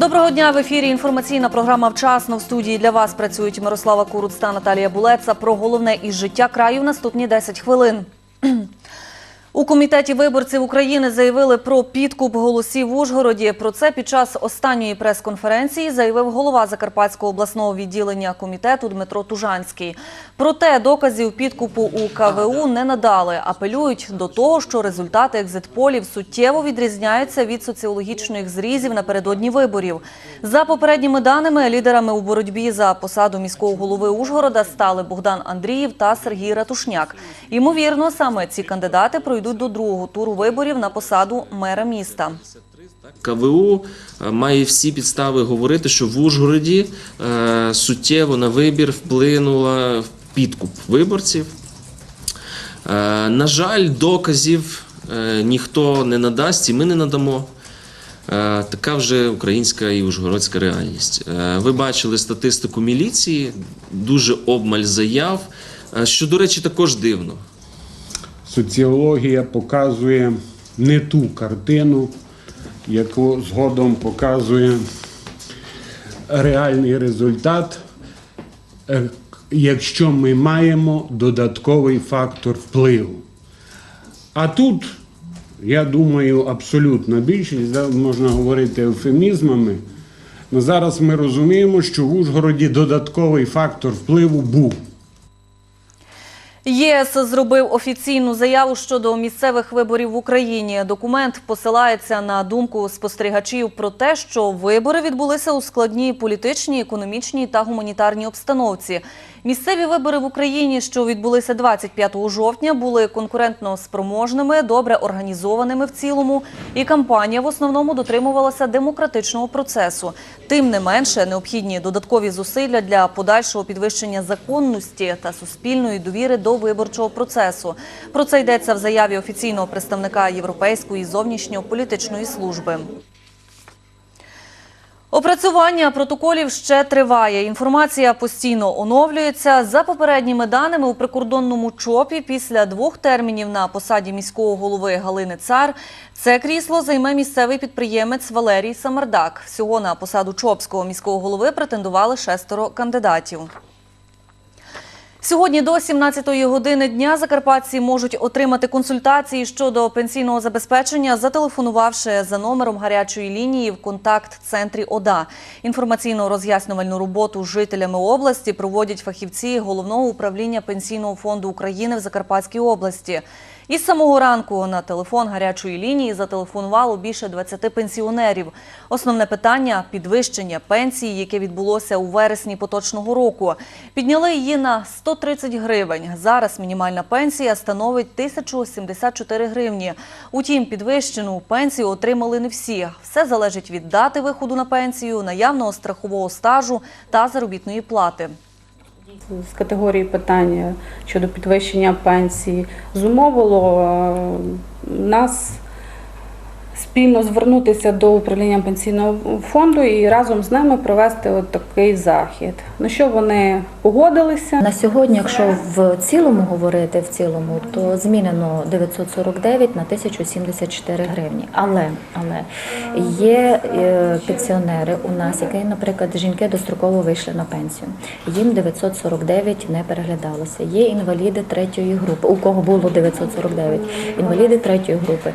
Доброго дня в ефірі. Інформаційна програма вчасно в студії для вас працюють Мирослава Куруц та Наталія Булеца. Про головне із життя краю в наступні 10 хвилин. У комітеті виборців України заявили про підкуп голосів в Ужгороді. Про це під час останньої прес-конференції заявив голова Закарпатського обласного відділення комітету Дмитро Тужанський. Проте доказів підкупу у КВУ не надали. Апелюють до того, що результати екзитполів суттєво відрізняються від соціологічних зрізів напередодні виборів. За попередніми даними, лідерами у боротьбі за посаду міського голови Ужгорода стали Богдан Андріїв та Сергій Ратушняк. Ймовірно, саме ці кандидати пройдуть до другого туру виборів на посаду мера міста. КВУ е, має всі підстави говорити, що в Ужгороді е, суттєво на вибір вплинула підкуп виборців. Е, на жаль, доказів ніхто не надасть, і ми не надамо. Така вже українська і ужгородська реальність. Ви бачили статистику міліції, дуже обмаль заяв, що, до речі, також дивно. Соціологія показує не ту картину, яку згодом показує реальний результат, е, якщо ми маємо додатковий фактор впливу. А тут, я думаю, абсолютна більшість, да, можна говорити ефемізмами. але зараз ми розуміємо, що в Ужгороді додатковий фактор впливу був. ЄС зробив офіційну заяву щодо місцевих виборів в Україні. Документ посилається на думку спостерігачів про те, що вибори відбулися у складній політичній, економічній та гуманітарній обстановці. Місцеві вибори в Україні, що відбулися 25 жовтня, були конкурентно спроможними, добре організованими в цілому, і кампанія в основному дотримувалася демократичного процесу. Тим не менше, необхідні додаткові зусилля для подальшого підвищення законності та суспільної довіри до виборчого процесу. Про це йдеться в заяві офіційного представника Європейської зовнішньополітичної служби. Опрацювання протоколів ще триває. Інформація постійно оновлюється. За попередніми даними у прикордонному ЧОПі після двох термінів на посаді міського голови Галини Цар це крісло займе місцевий підприємець Валерій Самардак. Всього на посаду ЧОПського міського голови претендували шестеро кандидатів. Сьогодні до 17-ї години дня закарпатці можуть отримати консультації щодо пенсійного забезпечення, зателефонувавши за номером гарячої лінії в контакт-центрі ОДА. Інформаційно-роз'яснювальну роботу з жителями області проводять фахівці Головного управління Пенсійного фонду України в Закарпатській області. Із самого ранку на телефон гарячої лінії зателефонувало більше 20 пенсіонерів. Основне питання підвищення пенсії, яке відбулося у вересні поточного року. Підняли її на 130 гривень. Зараз мінімальна пенсія становить 1074 гривні. Утім, підвищену пенсію отримали не всі. Все залежить від дати виходу на пенсію, наявного страхового стажу та заробітної плати. З категорії питання щодо підвищення пенсії. Зумовило е, нас спільно звернутися до управління пенсійного фонду і разом з ними провести от такий захід. На що вони погодилися? На сьогодні, якщо в цілому говорити в цілому, то змінено 949 на 1074 гривні. Але але є е, пенсіонери у нас, які, наприклад, жінки достроково вийшли на пенсію. Їм 949 не переглядалося. Є інваліди третьої групи, у кого було 949, інваліди третьої групи.